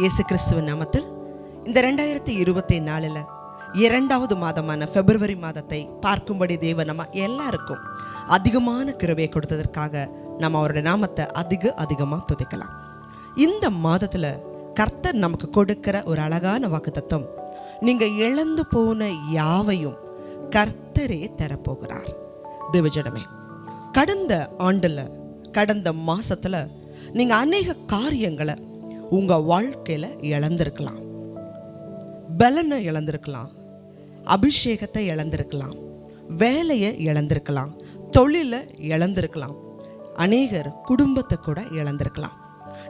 இயேசு கிறிஸ்துவின் நாமத்தில் இந்த ரெண்டாயிரத்தி இருபத்தி நாலில் இரண்டாவது மாதமான பிப்ரவரி மாதத்தை பார்க்கும்படி தேவன் நம்ம எல்லாருக்கும் அதிகமான கிருவையை கொடுத்ததற்காக நம்ம அவருடைய நாமத்தை அதிக அதிகமாக துதிக்கலாம். இந்த மாதத்தில் கர்த்தர் நமக்கு கொடுக்கிற ஒரு அழகான வாக்குத்தத்தம் நீங்கள் இழந்து போன யாவையும் கர்த்தரே தரப்போகிறார். தேவஜனமே கடந்த ஆண்டில் கடந்த மாதத்தில் நீங்கள் அநேக காரியங்களை உங்க வாழ்க்கையில இழந்திருக்கலாம். பலனை இழந்திருக்கலாம். அபிஷேகத்தை இழந்திருக்கலாம். வேலையை இழந்திருக்கலாம். தொழிலை இழந்திருக்கலாம். அநேகர் குடும்பத்தை கூட இழந்திருக்கலாம்.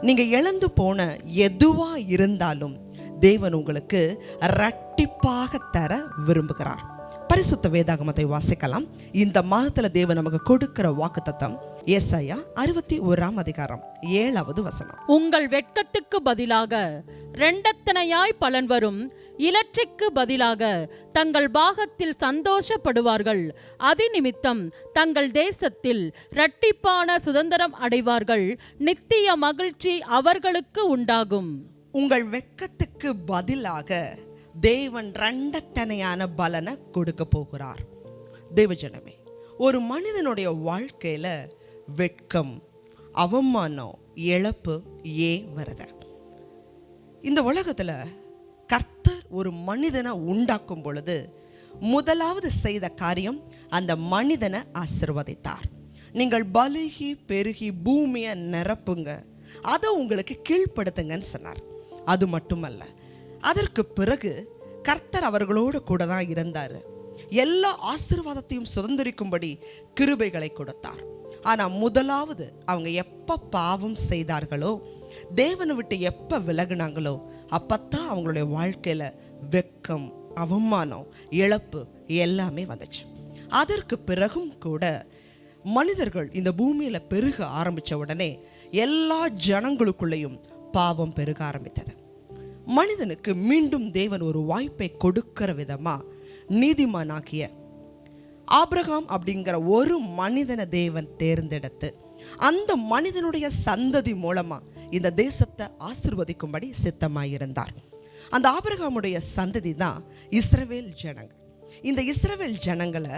நீங்க இழந்து போன எதுவா இருந்தாலும் தேவன் உங்களுக்கு ரட்டிப்பாக தர விரும்புகிறார். பரிசுத்த வேதாகமத்தை வாசிக்கலாம். இந்த மாதத்துல தேவன் நமக்கு கொடுக்கிற வாக்குத்தத்தம் ஏசாயா அறுபத்தி ஓராம் அதிகாரம் ஏழாவது வசனம். உங்கள் வெட்கத்துக்கு பதிலாக ரெண்டத்தனையாய் பலன் வரும். இலற்றைக்கு பதிலாக தங்கள் பாகத்தில் சந்தோஷப்படுவார்கள். அதிநிமித்தம் தங்கள் தேசத்தில் இரட்டிப்பான சுதந்திரம் அடைவார்கள். நித்திய மகிழ்ச்சி அவர்களுக்கு உண்டாகும். உங்கள் வெட்கத்துக்கு பதிலாக தேவன் ரெண்டத்தனையான பலனை கொடுக்க போகிறார். தேவஜனமே ஒரு மனிதனுடைய வாழ்க்கையில வெட்கம் அவமானம் இழப்பு ஏன் வருது? இந்த உலகத்துல கர்த்தர் ஒரு மனிதனை உண்டாக்கும் பொழுது முதலாவது செய்த காரியம் அந்த மனிதனை ஆசிர்வதித்தார். நீங்கள் பலுகி பெருகி பூமியை நிரப்புங்க. அதை உங்களுக்கு கீழ்ப்படுத்துங்கன்னு சொன்னார். அது மட்டுமல்ல அதற்கு பிறகு கர்த்தர் அவர்களோடு கூட தான் இருந்தார். எல்லா ஆசீர்வாதத்தையும் சுதந்திரிக்கும்படி கிருபைகளை கொடுத்தார். ஆனால் முதலாவது அவங்க எப்போ பாவம் செய்தார்களோ தேவனை விட்டு எப்போ விலகுனாங்களோ அப்பத்தான் அவங்களுடைய வாழ்க்கையில் வெக்கம் அவமானம் இழப்பு எல்லாமே வந்துச்சு. அதற்கு பிறகும் கூட மனிதர்கள் இந்த பூமியில் பெருக ஆரம்பிச்ச உடனே எல்லா ஜனங்களுக்குள்ளேயும் பாவம் பெருக ஆரம்பித்தது. மனிதனுக்கு மீண்டும் தேவன் ஒரு வாய்ப்பை கொடுக்கிற விதமா நீதிமானாகிய ஆப்ரகாம் அப்படிங்கிற ஒரு மனிதனை தேவன் தேர்ந்தெடுத்து அந்த மனிதனுடைய சந்ததி மூலமா இந்த தேசத்தை ஆசிர்வதிக்கும்படி சித்தமாயிருந்தார். அந்த ஆபிரகாமுடைய சந்ததி தான் இஸ்ரவேல் ஜனங்க இந்த இஸ்ரவேல் ஜனங்களை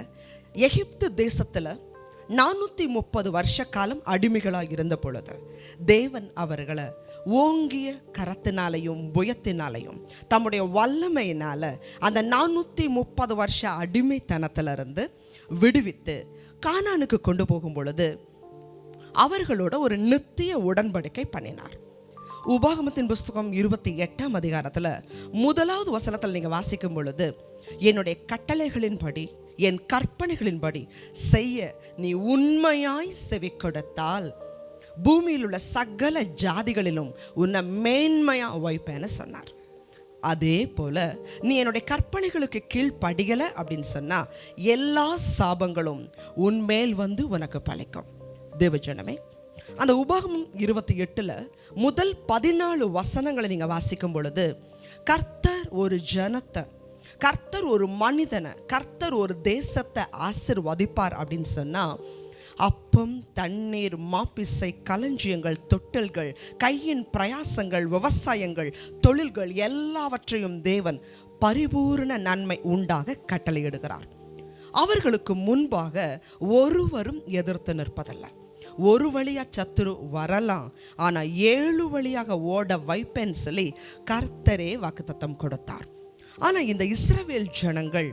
எகிப்து தேசத்தில் நானூற்றி முப்பது வருஷ காலம் அடிமைகளாக இருந்த பொழுது தேவன் அவர்களை ஓங்கிய கரத்தினாலையும் புயத்தினாலையும் தம்முடைய வல்லமையினால் அந்த நானூற்றி முப்பது வருஷ அடிமைத்தனத்திலிருந்து விடுவித்து கானானுக்கு கொண்டு போகும் பொழுது அவர்களோட ஒரு நித்திய உடன்படிக்கை பண்ணினார். உபாகமத்தின் புஸ்தகம் இருபத்தி எட்டாம் அதிகாரத்தில் முதலாவது வசனத்தில் நீங்கள் வாசிக்கும் பொழுது என்னுடைய கட்டளைகளின்படி என் கற்பனைகளின்படி செய்ய நீ உண்மையாய் செவி கொடுத்தால் பூமியில் உள்ள சகல ஜாதிகளிலும் உன்னை மேன்மையாக வைப்பேன்னு சொன்னார். அதே போல நீ என்னுடைய கற்பனைகளுக்கு கீழ்ப்படியலை அப்படின்னு சொன்னா எல்லா சாபங்களும் உன்மேல் வந்து உனக்கு பழைக்கும். தேவஜனமே அந்த உபாகமம் இருபத்தி எட்டில் முதல் பதினாலு வசனங்களை நீங்கள் வாசிக்கும் பொழுது கர்த்தர் ஒரு ஜனத்தை கர்த்தர் ஒரு மனிதனை கர்த்தர் ஒரு தேசத்தை ஆசிர்வதிப்பார் அப்படின்னு சொன்னால் அப்பம் தண்ணீர் மாப்பிசை களஞ்சியங்கள் தொட்டல்கள் கையின் பிரயாசங்கள் விவசாயங்கள் தொழில்கள் எல்லாவற்றையும் தேவன் பரிபூர்ண நன்மை உண்டாக கட்டளையிடுகிறார். அவர்களுக்கு முன்பாக ஒருவரும் எதிர்த்து நிற்பதல்ல. ஒரு வழியா சத்துரு வரலாம் ஆனா ஏழு வழியாக ஓட வைப்பேன்னு சொல்லி கர்த்தரே வாக்குத்தத்தம் கொடுத்தார். ஆனா இந்த இஸ்ரவேல் ஜனங்கள்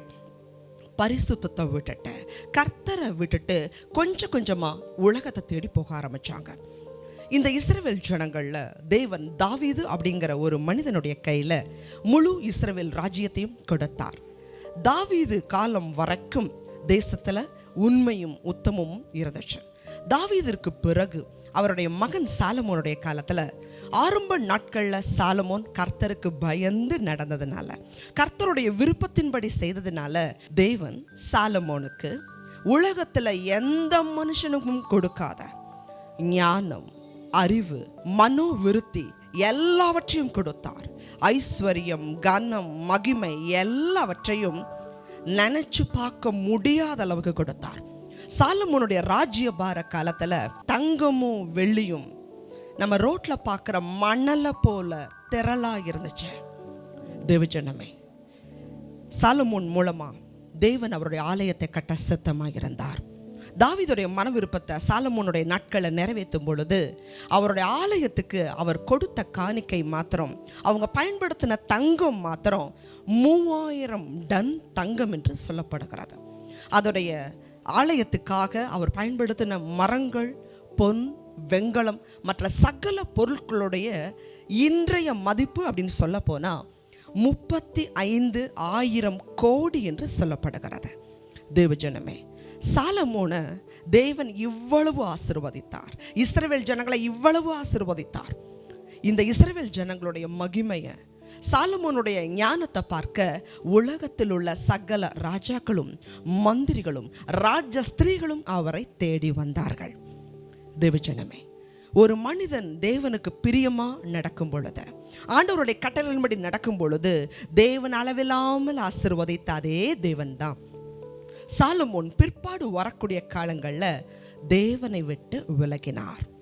பரிசுத்தத்தை விட்டுட்டு கர்த்தரை விட்டுட்டு கொஞ்சம் கொஞ்சமா உலகத்தை தேடி போக ஆரம்பிச்சாங்க. இந்த இஸ்ரவேல் ஜனங்கள்ல தேவன் தாவீது அப்படிங்கிற ஒரு மனிதனுடைய கையில முழு இஸ்ரவேல் ராஜ்யத்தையும் கொடுத்தார். தாவீது காலம் வரைக்கும் தேசத்துல உண்மையும் உத்தமும் இருந்துச்சு. தாவீதிற்கு பிறகு அவருடைய மகன் சாலமோனுடைய காலத்துல ஆரம்ப நாட்கள்ல சாலமோன் கர்த்தருக்கு பயந்து நடந்ததுனால கர்த்தருடைய விருப்பத்தின்படி செய்ததுனால தேவன் சாலமோனுக்கு உலகத்துல எந்த மனுஷனுக்கும் கொடுக்காத ஞானம் அறிவு மனோ விருத்தி எல்லாவற்றையும் கொடுத்தார். ஐஸ்வர்யம் கனம் மகிமை எல்லாவற்றையும் நினைச்சு பார்க்க முடியாத அளவுக்கு கொடுத்தார். சாலமோனுடைய ராஜ்யபார காலத்துல தங்கமும் வெள்ளியும் நம்ம ரோட்ல பார்க்குற மணலை போல திரளாக இருந்துச்சு. தேவஜனமே சாலமோன் மூலமா தேவன் அவருடைய ஆலயத்தை கட்ட சித்தமாக இருந்தார் தாவிதுடைய மன விருப்பத்தை சாலமோனுடைய நாட்களை நிறைவேற்றும் பொழுது அவருடைய ஆலயத்துக்கு அவர் கொடுத்த காணிக்கை மாத்திரம் அவங்க பயன்படுத்தின தங்கம் மாத்திரம் மூவாயிரம் டன் தங்கம் என்று சொல்லப்படுகிறது. அதோடைய ஆலயத்துக்காக அவர் பயன்படுத்தின மரங்கள் பொன் வெங்கலம் மற்ற சகல பொருட்களுடைய இன்றைய மதிப்பு அப்படின்னு சொல்ல போனால் முப்பத்தி ஐந்து ஆயிரம் கோடி என்று சொல்லப்படுகிறது. தேவஜனமே சாலமோன தேவன் இவ்வளவு ஆசிர்வதித்தார். இஸ்ரவேல் ஜனங்களை இவ்வளவு ஆசிர்வதித்தார். இந்த இஸ்ரவேல் ஜனங்களுடைய மகிமையை சாலமோனுடைய ஞானத்தை பார்க்க உலகத்தில் உள்ள சகல ராஜாக்களும் மந்திரிகளும் ராஜ ஸ்திரீகளும் அவரை தேடி வந்தார்கள். தேவஜனமே ஒரு மனிதன் தேவனுக்கு பிரியமா நடக்கும் பொழுது ஆண்டவருடைய கட்டளையின்படி நடக்கும் பொழுது தேவன் அளவில்லாமல் ஆசிர்வதித்த அதே தேவன் தான் சாலமோன் பிற்பாடு வரக்கூடிய காலங்களில் தேவனை விட்டு விலகினார்.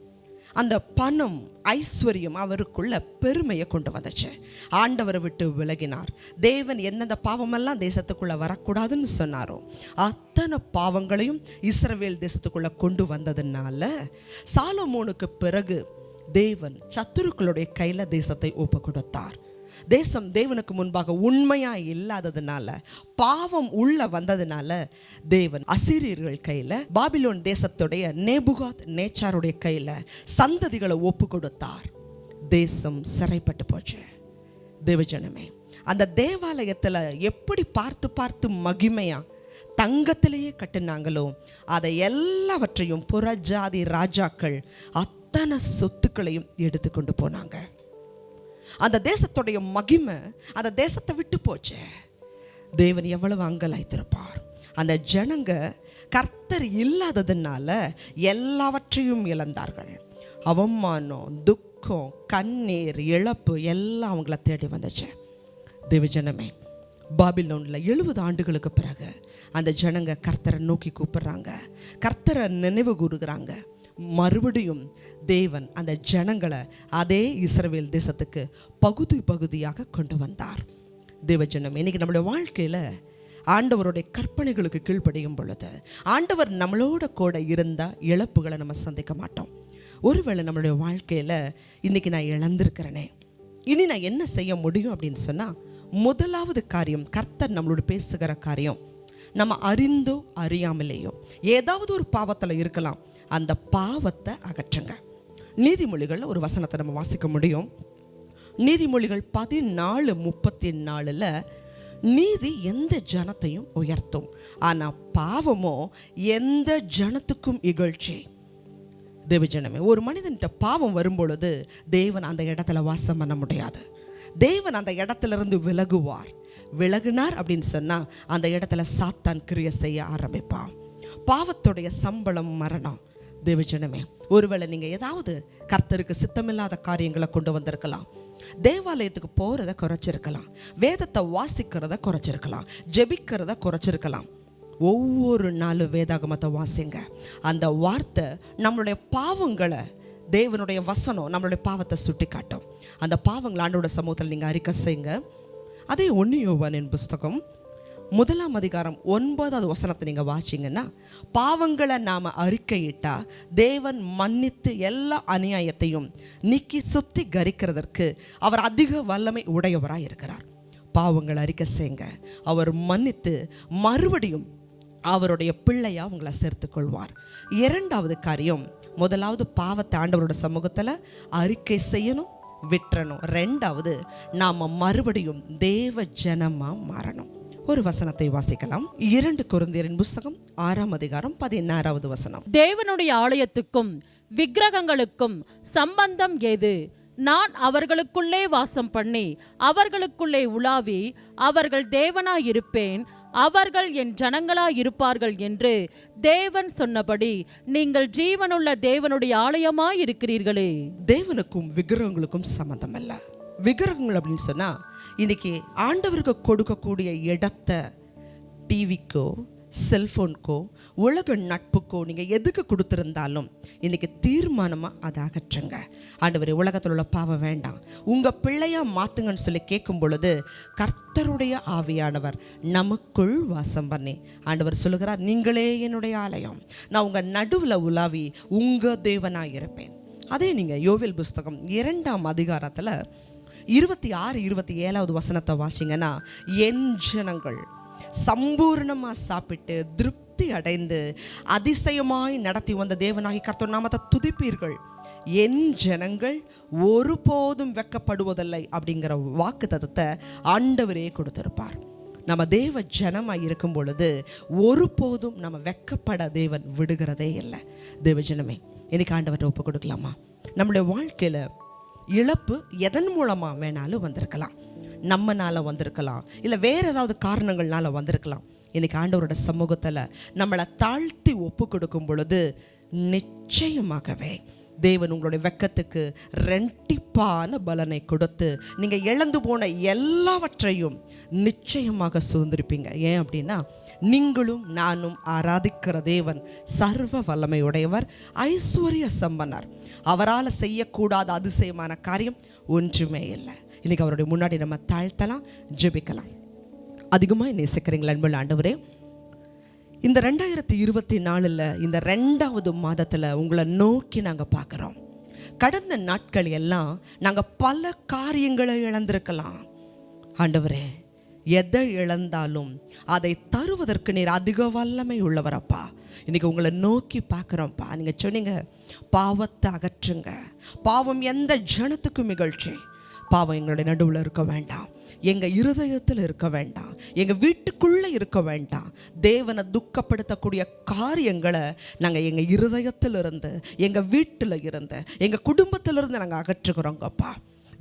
அந்த பணம் ஐஸ்வர்யம் அவருக்குள்ள பெருமையை கொண்டு வந்துச்சு. ஆண்டவரை விட்டு விலகினார். தேவன் எந்தெந்த பாவமெல்லாம் தேசத்துக்குள்ள வரக்கூடாதுன்னு சொன்னாரோ அத்தனை பாவங்களையும் இஸ்ரவேல் தேசத்துக்குள்ள கொண்டு வந்ததுனால சாலமோனுக்கு பிறகு தேவன் சத்துருக்களுடைய கையில் தேசத்தை ஒப்பு கொடுத்தார் தேசம் தேவனுக்கு முன்பாக உண்மையா இல்லாததுனால பாவம் உள்ள வந்ததுனால தேவன் அசிரியர்கள் கையில பாபிலோன் தேசத்துடைய நேபுகாத் நேச்சாருடைய கையில சந்ததிகளை ஒப்பு கொடுத்தார் தேசம் சிறைப்பட்டு போச்சு. தேவஜனமே அந்த தேவாலயத்துல எப்படி பார்த்து பார்த்து மகிமையா தங்கத்திலேயே கட்டினாங்களோ அதை எல்லாவற்றையும் புறஜாதி ராஜாக்கள் அத்தனை சொத்துக்களையும் எடுத்துக்கொண்டு போனாங்க. அந்த தேசத்துடைய மகிமை அந்த தேசத்தை விட்டு போச்சு. தேவன் எவ்வளவு அங்கலாய்த்திருப்பார் அந்த ஜனங்க கர்த்தர் இல்லாததுனால எல்லாவற்றையும் இழந்தார்கள். அவமானம் துக்கம் கண்ணீர் இழப்பு எல்லாம் அவங்கள தேடி வந்துச்சு. தேவஜனமே பாபிலோனில் எழுபது ஆண்டுகளுக்கு பிறகு அந்த ஜனங்க கர்த்தரை நோக்கி கூப்பிடுறாங்க. கர்த்தரை நினைவு கூறுகிறாங்க. மறுபடியும் தேவன் அந்த ஜனங்களை அதே இஸ்ரவேல் தேசத்துக்கு பகுதி பகுதியாக கொண்டு வந்தார். தேவஜனம் இன்னைக்கு நம்மளுடைய வாழ்க்கையில் ஆண்டவருடைய கற்பனைகளுக்கு கீழ்ப்படியும் பொழுது ஆண்டவர் நம்மளோட கூட இருந்தால் இழப்புகளை நம்ம சந்திக்க மாட்டோம். ஒருவேளை நம்மளுடைய வாழ்க்கையில் இன்னைக்கு நான் இழந்திருக்கிறேனே. இனி நான் என்ன செய்ய முடியும் அப்படின்னு சொன்னால் முதலாவது காரியம் கர்த்தர் நம்மளோட பேசுகிற காரியம். நம்ம அறிந்தோ அறியாமலேயோ ஏதாவது ஒரு பாவத்தில் இருக்கலாம். அந்த பாவத்தை அகற்றுங்க. நீதிமொழிகளில் ஒரு வசனத்தை நம்ம வாசிக்க முடியும். நீதிமொழிகள் பதினாலு முப்பத்தி நாலில் நீதி எந்த ஜனத்தையும் உயர்த்தும் ஆனால் பாவமோ எந்த ஜனத்துக்கும் இகழ்ச்சி. தேவஜனமே ஒரு மனிதன்கிட்ட பாவம் வரும்பொழுது தேவன் அந்த இடத்துல வாசம் பண்ண முடியாது. தேவன் அந்த இடத்துல இருந்து விலகுவார். விலகுனார் அப்படின்னு சொன்னால் அந்த இடத்துல சாத்தான் கிரியை செய்ய ஆரம்பிப்பான். பாவத்துடைய சம்பளம் மரணம். தேவஜனமே ஒருவேளை நீங்கள் ஏதாவது கர்த்தருக்கு சித்தமில்லாத காரியங்களை கொண்டு வந்திருக்கலாம். தேவாலயத்துக்கு போகிறத குறைச்சிருக்கலாம். வேதத்தை வாசிக்கிறத குறைச்சிருக்கலாம். ஜெபிக்கிறத குறைச்சிருக்கலாம். ஒவ்வொரு நாளும் வேதாகமத்தை வாசிங்க. அந்த வார்த்தை நம்மளுடைய பாவங்களை தேவனுடைய வசனம் நம்மளுடைய பாவத்தை சுட்டி காட்டும் அந்த பாவங்களை ஆண்டோட சமூகத்தில் நீங்கள் அறிக்கை செய்யுங்க. அதே ஒன்று யோவானின் புஸ்தகம் முதலாம் அதிகாரம் ஒன்பதாவது வசனத்தை நீங்கள் வாச்சிங்கன்னா பாவங்களை நாம் அறிக்கையிட்டா தேவன் மன்னித்து எல்லா அநியாயத்தையும் நீக்கி சுத்தி கரிக்கிறதற்கு அவர் அதிக வல்லமை உடையவராக இருக்கிறார். பாவங்களை அறிக்கை செய்ங்க. அவர் மன்னித்து மறுபடியும் அவருடைய பிள்ளையாக உங்களை சேர்த்துக்கொள்வார். இரண்டாவது காரியம் முதலாவது பாவத்தை ஆண்டவரோட சமூகத்தில் அறிக்கை செய்யணும் விட்டுறணும் ரெண்டாவது நாம் மறுபடியும் தேவ ஜனமாக மாறணும். ஒரு வசனத்தை வாசிக்கலாம். இரண்டு குருந்தியரின் புஸ்தகம் ஆறாம் அதிகாரம் பதினாறாவது வசனம். தேவனுடைய ஆலயத்துக்கும் விக்கிரகங்களுக்கும் சம்பந்தம் ஏது நான் அவர்களுக்குள்ளே வாசம் பண்ணி அவர்களுக்குள்ளே உலாவி அவர்கள் தேவனாயிருப்பேன் அவர்கள் என் ஜனங்களாயிருப்பார்கள் என்று தேவன் சொன்னபடி நீங்கள் ஜீவனுள்ள தேவனுடைய ஆலயமாய் இருக்கிறீர்களே தேவனுக்கும் விக்கிரகங்களுக்கும் சம்மந்தம் இல்லை விக்கிரகங்கள் அப்படின்னு சொன்னா இன்னைக்கு ஆண்டவருக்கு கொடுக்கக்கூடிய இடத்த டிவிக்கோ செல்ஃபோனுக்கோ உலக நட்புக்கோ நீங்கள் எதுக்கு கொடுத்துருந்தாலும் இன்னைக்கு தீர்மானமாக அதை அகற்றுங்க. ஆண்டவர் உலகத்தில் உள்ள பாவம் வேண்டாம். உங்கள் பிள்ளையாக மாற்றுங்கன்னு சொல்லி கேட்கும் பொழுது கர்த்தருடைய ஆவியானவர் நமக்குள் வாசம் பண்ணி ஆண்டவர் சொல்லுகிறார் நீங்களே என்னுடைய ஆலயம். நான் உங்கள் நடுவில் உலாவி உங்கள் தேவனாக இருப்பேன் அதே நீங்கள் யோவில் புஸ்தகம் இரண்டாம் அதிகாரத்தில் இருபத்தி ஆறு இருபத்தி ஏழாவது வசனத்தை வாசிங்கன்னா என் ஜனங்கள் சம்பூர்ணமாக சாப்பிட்டு திருப்தி அடைந்து அதிசயமாய் நடத்தி வந்த தேவனாகி கர்த்தர் நாமத்தை துதிப்பீர்கள். என் ஜனங்கள் ஒருபோதும் வெக்கப்படுவதில்லை அப்படிங்கிற வாக்கு தத்தத்தை ஆண்டவரே கொடுத்திருப்பார். நம்ம தேவ ஜனமாக இருக்கும் பொழுது ஒருபோதும் நம்ம வெட்கப்பட தேவன் விடுகிறதே இல்லை. தேவ ஜனமே இன்னைக்கு ஆண்டவர்கிட்ட ஒப்பு கொடுக்கலாமா? நம்மளுடைய வாழ்க்கையில் இழப்பு எதன் மூலமாக வேணாலும் வந்திருக்கலாம். நம்மனால் வந்திருக்கலாம். இல்லை வேறு ஏதாவது காரணங்கள்னால வந்திருக்கலாம். இன்னைக்கு ஆண்டவரோட சமூகத்தில் நம்மளை தாழ்த்தி ஒப்பு கொடுக்கும் பொழுது நிச்சயமாகவே தேவன் உங்களுடைய வெக்கத்துக்கு ரெட்டிப்பான பலனை கொடுத்து நீங்கள் இழந்து போன எல்லாவற்றையும் நிச்சயமாக சுதந்திருப்பீங்க. ஏன் அப்படின்னா நீங்களும் நானும் ஆராதிக்கிற தேவன் சர்வ வல்லமையுடையவர் ஐஸ்வர்ய சம்பனர் அவரால் செய்யக்கூடாத அதிசயமான காரியம் ஒன்றுமே இல்லை. இன்னைக்கு அவருடைய முன்னாடி நம்ம தாழ்த்தலாம் ஜெபிக்கலாம். அதிகமாக நேசிக்கிறீங்களா அன்புள்ள ஆண்டவரே? இந்த ரெண்டாயிரத்தி இருபத்தி நாலில் இந்த ரெண்டாவது மாதத்தில் உங்களை நோக்கி நாங்கள் பார்க்குறோம். கடந்த நாட்கள் எல்லாம் நாங்கள் பல காரியங்களை இழந்திருக்கலாம். ஆண்டவரே எதை இழந்தாலும் அதை தருவதற்கு நீர் அதிக வல்லமை உள்ளவரப்பா. இன்னைக்கு உங்களை நோக்கி பார்க்குறோம்ப்பா. நீங்கள் சொன்னீங்க பாவத்தை அகற்றுங்க. பாவம் எந்த ஜனத்துக்கும் நிகழ்ச்சி. பாவம் எங்களுடைய நடுவில் இருக்க வேண்டாம். எங்கள் இருதயத்தில் இருக்க வேண்டாம். எங்கள் வீட்டுக்குள்ளே இருக்க வேண்டாம். தேவனை துக்கப்படுத்தக்கூடிய காரியங்களை நாங்கள் எங்கள் இருதயத்தில் இருந்து எங்கள் வீட்டில் இருந்து எங்கள் குடும்பத்திலிருந்து நாங்கள் அகற்றுக்கிறோங்கப்பா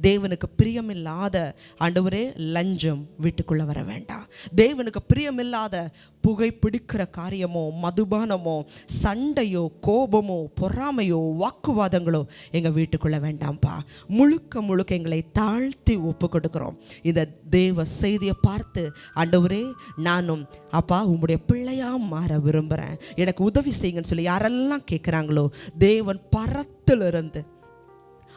தேவனுக்கு பிரியமில்லாத ஆண்டவரே லஞ்சம் வீட்டுக்குள்ளே வர வேண்டாம். தேவனுக்கு பிரியமில்லாத புகை பிடிக்கிற காரியமோ மதுபானமோ சண்டையோ கோபமோ பொறாமையோ வாக்குவாதங்களோ எங்கள் வீட்டுக்குள்ளே வேண்டாம்ப்பா. முழுக்க முழுக்க எங்களை தாழ்த்தி ஒப்பு கொடுக்குறோம் இந்த தேவ செய்தியை பார்த்து ஆண்டவரே நானும் அப்பா உங்களுடைய பிள்ளையாக மாற விரும்புகிறேன் எனக்கு உதவி செய்யுங்கன்னு சொல்லி யாரெல்லாம் கேட்குறாங்களோ தேவன் பரத்திலிருந்து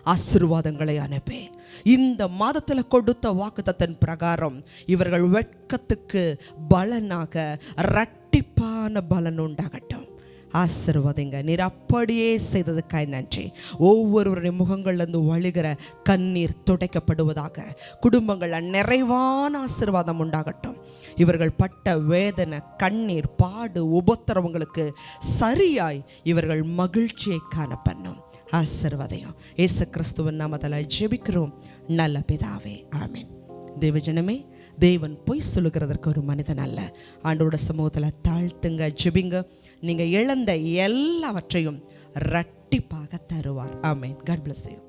ஆசிர்வாதங்களை அனுப்பி. இந்த மாதத்தில் கொடுத்த வாக்குத்தத்தின் பிரகாரம் இவர்கள் வெட்கத்துக்கு பலனாக ரட்டிப்பான பலன் உண்டாகட்டும். ஆசிர்வதிங்க. நீர் அப்படியே செய்ததுக்காய் நன்றி. ஒவ்வொருவருடைய முகங்கள்லேருந்து வழிகிற கண்ணீர் துடைக்கப்படுவதாக குடும்பங்களில் நிறைவான ஆசிர்வாதம் உண்டாகட்டும். இவர்கள் பட்ட வேதனை கண்ணீர் பாடு உபத்திரவங்களுக்கு சரியாய் இவர்கள் மகிழ்ச்சியை காண பண்ணும் ஆசிர்வதையும் இயேசு கிறிஸ்துவின் நாமத்தில் ஜெபிக்கிறோம். நல்ல பிதாவே ஆமீன். தேவஜனமே தேவன் பொய் சொல்லுகிறதற்கு ஒரு மனிதன் அல்ல. ஆண்டோட சமூகத்தில் தாழ்த்துங்க ஜெபிங்க. நீங்கள் இழந்த எல்லாவற்றையும் ரட்டிப்பாக தருவார். ஆமென். God bless you